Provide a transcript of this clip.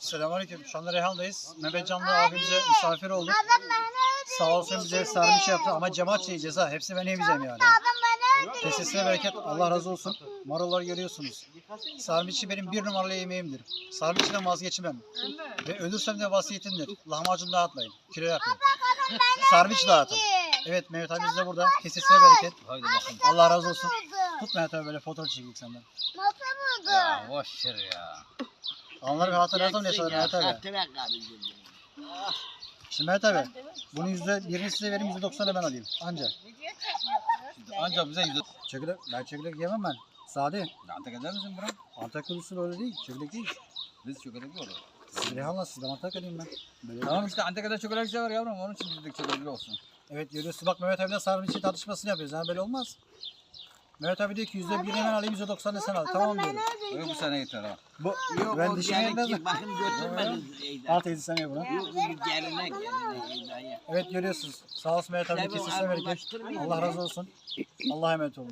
Selamünaleyküm. Şu anda Reyhan'dayız. Mehmet Canlı abimize misafir olduk. Sağ olsun bize sarmış yaptı ama cemaat yiyeceğiz ha. Hepsini ben yemeyeceğim yani. Kesesine bereket. Allah razı olsun. Marulları görüyorsunuz. Sarmiçi benim bir numaralı yemeğimdir. Sarmiçiden vazgeçmem. Ve ölürsem de vasiyetimdir. Lahmacun dağıtmayın. Kilo yapmayın. Sarmiç dağıtın. Evet Mehmet abimiz de burada. Kesesine bereket. Haydi bakalım. Allah razı olsun. Tut Mehmet abi böyle fotoğraf çekeyim senden. Nasıl buldu? Ya boş ver ya. Anları bir hatırlatalım ne sonra Mehmet abi. Şimdi Mehmet abi. Bunun yüzde birini size vereyim yüzde doksanı ben alayım. Anca. Ancak bize yüzü... Çekirdek, ben çekirdek yemem ben. Sade. Antak eder misin bura? Antakya usulü öyle değil. Çekirdek değil. Biz çökelekli olur. Reyhan'la siz de Antakya'lıyım ben. Böyle Tamam işte Antakya'da çökelekçi var yavrum. Onun için dedik çökelekli olsun. Evet görüyorsun bak Mehmet abiyle sarım için tartışmasını yapıyoruz. Yani böyle olmaz. Mehmet abi diyor ki yüzde birini ben alayım yüzde doksanı sen al. Tamam diyorum. Öyle bu sene yeter ha. Bu, Yok ben o mi? ki bakın götürmediniz Eyda'yı. Al teyze sen ye bunu. Yok bir geline geline. Evet görüyorsunuz. Sağ olsun Mehmet abi Tabii, kesesine abi, bereket. ulaştırmayın Allah ya. razı olsun. Allah'a emanet olun.